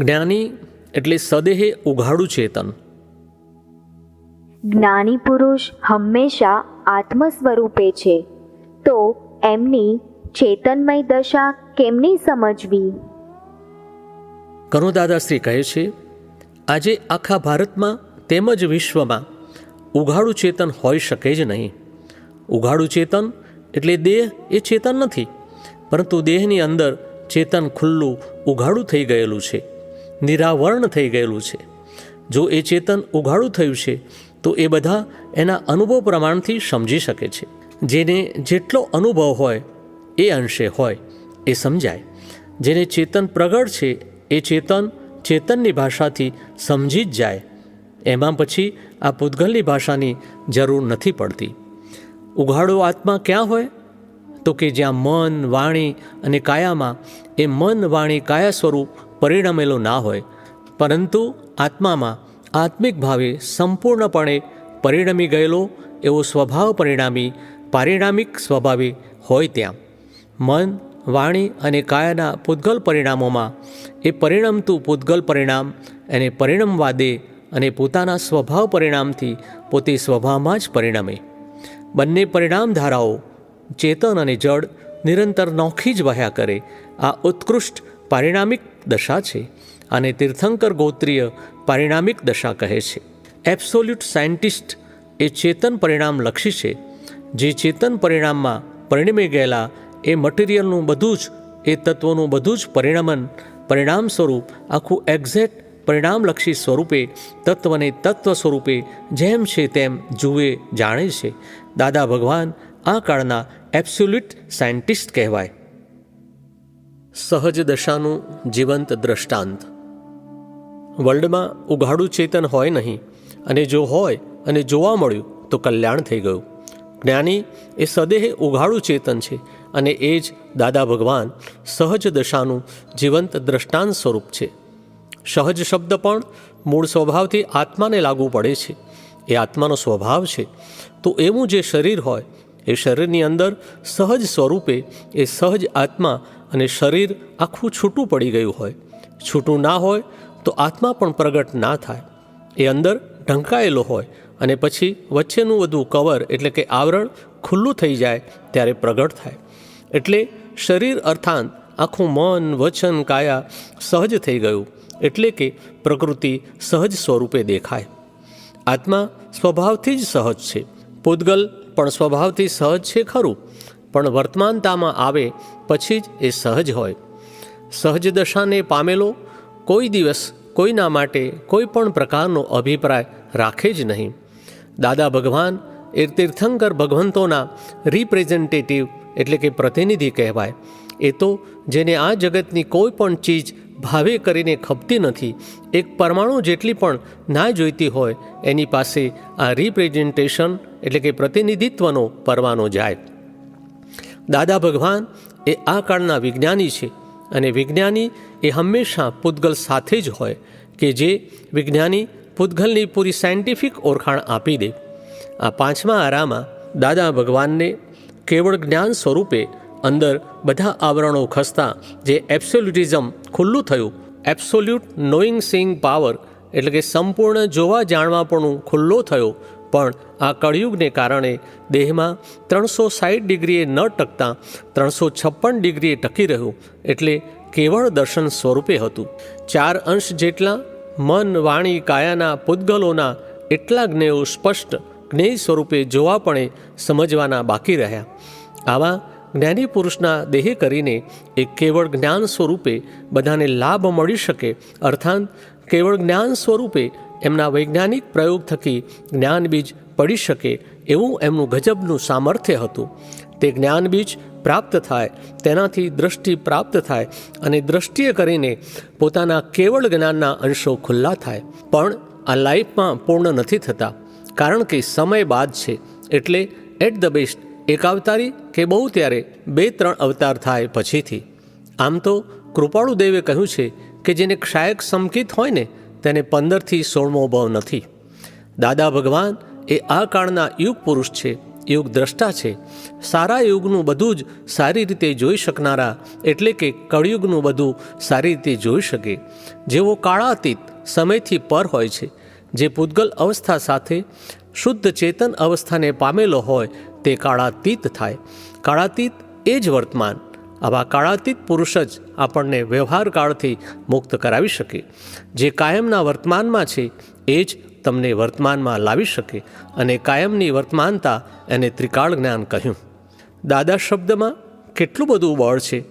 જ્ઞાની એટલે સદેહે ઉઘાડું ચેતન. જ્ઞાની પુરુષ હંમેશા આત્મ સ્વરૂપે છે તો એમની ચેતનમય દશા કેમની સમજવી? કરુદાદાશ્રી કહે છે આજે આખા ભારતમાં તેમજ વિશ્વમાં ઉઘાડું ચેતન હોઈ શકે જ નહીં. ઉઘાડું ચેતન એટલે દેહ એ ચેતન નથી પરંતુ દેહની અંદર ચેતન ખુલ્લું ઉઘાડું થઈ ગયેલું છે. નિરાવરણ થઈ ગયેલું છે. જો એ ચેતન ઉઘાડું થયું છે, તો એ બધા એના અનુભવ પ્રમાણથી સમજી શકે છે. જેને જેટલો અનુભવ હોય, એ અંશે હોય, એ સમજાય. જેને ચેતન પ્રગટ છે, એ ચેતન ચેતનની ભાષાથી સમજી જ જાય. એમાં પછી આ પૂતગલની ભાષાની જરૂર નથી પડતી. ઉઘાડો આત્મા ક્યાં હોય? તો કે જ્યાં મન વાણી અને કાયામાં. એ મન વાણી કાયા સ્વરૂપ પરિણમેલો ના હોય. પરંતુ આત્મામાં આત્મિક ભાવે સંપૂર્ણપણે પરિણમી ગયેલો એવો સ્વભાવ પરિણામી પારિણામિક સ્વભાવે હોય ત્યાં. મન, વાણી અને કાયાના પૂતગલ પરિણામોમાં એ પરિણમતું પૂતગલ પરિણામ એને પરિણમવાદે અને પોતાના સ્વભાવ પરિણામથી પોતે સ્વભાવમાં જ પરિણમે. બંને પરિણામ ધારાઓ ચેતન અને જડ નિરંતર નોખી જ વહ્યા કરે. આ ઉત્કૃષ્ટ પારિણામિક દશા છે અને તીર્થંકર ગોત્રીય પારિણામિક દશા કહે છે. એબ્સોલ્યુટ સાયન્ટિસ્ટ એ ચેતન પરિણામ લક્ષી છે. જે ચેતન પરિણામમાં પરિણમી ગયેલા એ મટીરિયલનું બધું જ, એ તત્વોનું બધું જ પરિણમન, પરિણામ સ્વરૂપ, આખું એક્ઝેક્ટ પરિણામલક્ષી સ્વરૂપે, તત્વને તત્વ સ્વરૂપે જેમ છે તેમ જુએ, જાણે છે. દાદા ભગવાન આ કાળના એબ્સોલ્યુટ સાયન્ટિસ્ટ કહેવાય. સહજ દશાનું જીવંત દ્રષ્ટાંત. વર્લ્ડમાં ઉઘાડું ચેતન હોય નહીં અને જો હોય અને જોવા મળ્યું તો કલ્યાણ થઈ ગયું. જ્ઞાની એ સદેહ ઉઘાડું ચેતન છે અને એ જ દાદા ભગવાન સહજ દશાનું જીવંત દ્રષ્ટાંત સ્વરૂપ છે. સહજ શબ્દ પણ મૂળ સ્વભાવથી આત્માને લાગુ પડે છે. એ આત્માનો સ્વભાવ છે. તો એવું જે શરીર હોય, એ શરીરની અંદર સહજ સ્વરૂપે એ સહજ આત્મા અને શરીર આખું છૂટું પડી ગયું હોય. છૂટું ના હોય તો આત્મા પણ પ્રગટ ના થાય. એ અંદર ઢંકાયેલો હોય અને પછી વચ્ચેનું બધું કવર એટલે કે આવરણ ખુલ્લું થઈ જાય ત્યારે પ્રગટ થાય. એટલે શરીર અર્થાંત આખું મન, વચન, કાયા સહજ થઈ ગયું. એટલે કે પ્રકૃતિ સહજ સ્વરૂપે દેખાય. આત્મા સ્વભાવથી જ સહજ છે. પૂદગલ પણ સ્વભાવથી સહજ છે ખરું. પણ વર્તમાનતામાં આવે પછી જ એ સહજ હોય. સહજ દશાને પામેલો કોઈ દિવસ કોઈના માટે કોઈ પણ પ્રકારનો અભિપ્રાય રાખે જ નહીં. દાદા ભગવાન એ તીર્થંકર ભગવંતોના રિપ્રેઝેન્ટેટિવ એટલે કે પ્રતિનિધિ કહેવાય. એ તો જેને આ જગતની કોઈ પણ ચીજ ભાવે કરીને ખપતી નથી, એક પરમાણુ જેટલી પણ ના જોઈતી હોય, એની પાસે આ રિપ્રેઝેન્ટેશન એટલે કે પ્રતિનિધિત્વનો પરવાનો જાય. દાદા ભગવાન એ આ કાળના વિજ્ઞાની છે અને વિજ્ઞાની એ હંમેશા પૂતગલ સાથે જ હોય કે જે વિજ્ઞાની પૂતગલની પૂરી સાયન્ટિફિક ઓળખાણ આપી દે. આ પાંચમા આરામાં દાદા ભગવાનને કેવળ જ્ઞાન સ્વરૂપે અંદર બધા આવરણો ખસતા જે એબ્સોલ્યુટિઝમ ખુલ્લું થયું. એબ્સોલ્યુટ નોઈંગ સિંગ પાવર એટલે કે સંપૂર્ણ જોવા જાણવા પણ ખુલ્લો થયો પણ આ કળિયુગને કારણે દેહમાં ત્રણસો સાઠ ડિગ્રીએ ન ટકતા ત્રણસો છપ્પન ડિગ્રીએ ટકી રહ્યું એટલે કેવળ દર્શન સ્વરૂપે હતું. ચાર અંશ જેટલા મન વાણી કાયાના પૂતગલોના એટલા જ્ઞેયો સ્પષ્ટ જ્ઞેય સ્વરૂપે જોવાપણે સમજવાના બાકી રહ્યા. આવા જ્ઞાની પુરુષના દેહે કરીને એ કેવળ જ્ઞાન સ્વરૂપે બધાને લાભ મળી શકે અર્થાત કેવળ જ્ઞાન સ્વરૂપે એમના વૈજ્ઞાનિક પ્રયોગ થકી જ્ઞાનબીજ પડી શકે એવું એમનું ગજબનું સામર્થ્ય હતું. તે જ્ઞાનબીજ પ્રાપ્ત થાય, તેનાથી દ્રષ્ટિ પ્રાપ્ત થાય અને દ્રષ્ટિએ કરીને પોતાના કેવળ જ્ઞાનના અંશો ખુલ્લા થાય. પણ આ લાઈફમાં પૂર્ણ નથી થતા, કારણ કે સમય બાદ છે. એટલે એટ ધ બેસ્ટ એક અવતારી કે બહુ ત્યારે બે ત્રણ અવતાર થાય પછીથી. આમ તો કૃપાળુ દેવે કહ્યું છે કે જેને ક્ષાયક સમકિત હોય ને તેને પંદરથી સોળમો ભાવ નથી. દાદા ભગવાન, એ આ કાળના યુગ પુરુષ છે, યુગ દ્રષ્ટા છે. સારા યુગનું બધું જ સારી રીતે જોઈ શકનારા, એટલે કે કળયુગનું બધું સારી રીતે જોઈ શકે. જેવો કાળાતીત સમયથી પર હોય છે, જે પૂતગલ અવસ્થા સાથે શુદ્ધ ચેતન અવસ્થાને પામેલો હોય, તે કાળાતીત થાય. કાળાતીત એ જ વર્તમાન. આવા કાળાતીત પુરુષ જ આપણને વ્યવહાર કાળથી મુક્ત કરાવી શકે. જે કાયમના વર્તમાનમાં છે, એ જ તમને વર્તમાનમાં લાવી શકે અને કાયમની વર્તમાનતા એને ત્રિકાળ જ્ઞાન કહ્યું. દાદા શબ્દમાં કેટલું બધું બળ છે?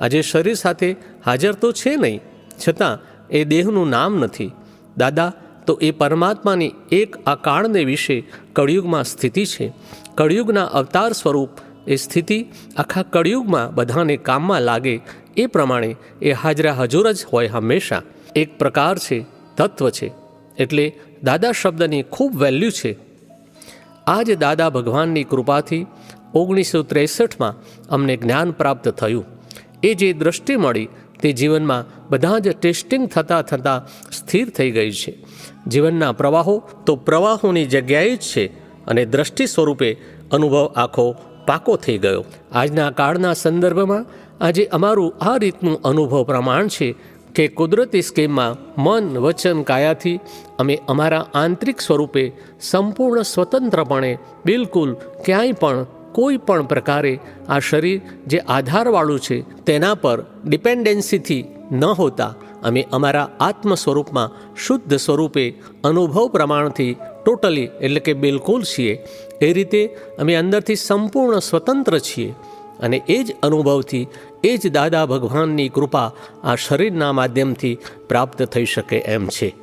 આજે શરીર સાથે હાજર તો છે નહીં, છતાં એ દેહનું નામ નથી. દાદા, તો એ પરમાત્માની એક આ કાળને વિશે કળિયુગમાં સ્થિતિ છે. કળિયુગના અવતાર સ્વરૂપ એ સ્થિતિ આખા કળિયુગમાં બધાને કામમાં લાગે એ પ્રમાણે એ હાજરા હજુર જ હોય હંમેશા. એક પ્રકાર છે, તત્વ છે, એટલે દાદા શબ્દની ખૂબ વેલ્યુ છે. આ જ દાદા ભગવાનની કૃપાથી ઓગણીસો ત્રેસઠમાં અમને જ્ઞાન પ્રાપ્ત થયું. એ જે દૃષ્ટિ મળી તે જીવનમાં બધા જ ટેસ્ટિંગ થતાં થતાં સ્થિર થઈ ગઈ છે. જીવનના પ્રવાહો તો પ્રવાહોની જગ્યાએ જ છે અને દ્રષ્ટિ સ્વરૂપે અનુભવ આખો પાકો થઈ ગયો. આજના કાળના સંદર્ભમાં આજે અમારું આ રીતનું અનુભવ પ્રમાણ છે કે કુદરતી સ્કીમમાં મન, વચન, કાયાથી અમે અમારા આંતરિક સ્વરૂપે સંપૂર્ણ સ્વતંત્રપણે બિલકુલ ક્યાંય પણ, કોઈ પણ પ્રકારે આ શરીર જે આધારવાળું છે તેના પર ડિપેન્ડન્સીથી ન હોતા. અમે અમારા આત્મ સ્વરૂપમાં શુદ્ધ સ્વરૂપે અનુભવ પ્રમાણથી ટોટલી, એટલે કે બિલકુલ છીએ. એ રીતે અમે અંદરથી સંપૂર્ણ સ્વતંત્ર છીએ. અને એ જ અનુભવથી, એ જ દાદા ભગવાનની કૃપા આ શરીરના માધ્યમથી પ્રાપ્ત થઈ શકે એમ છે.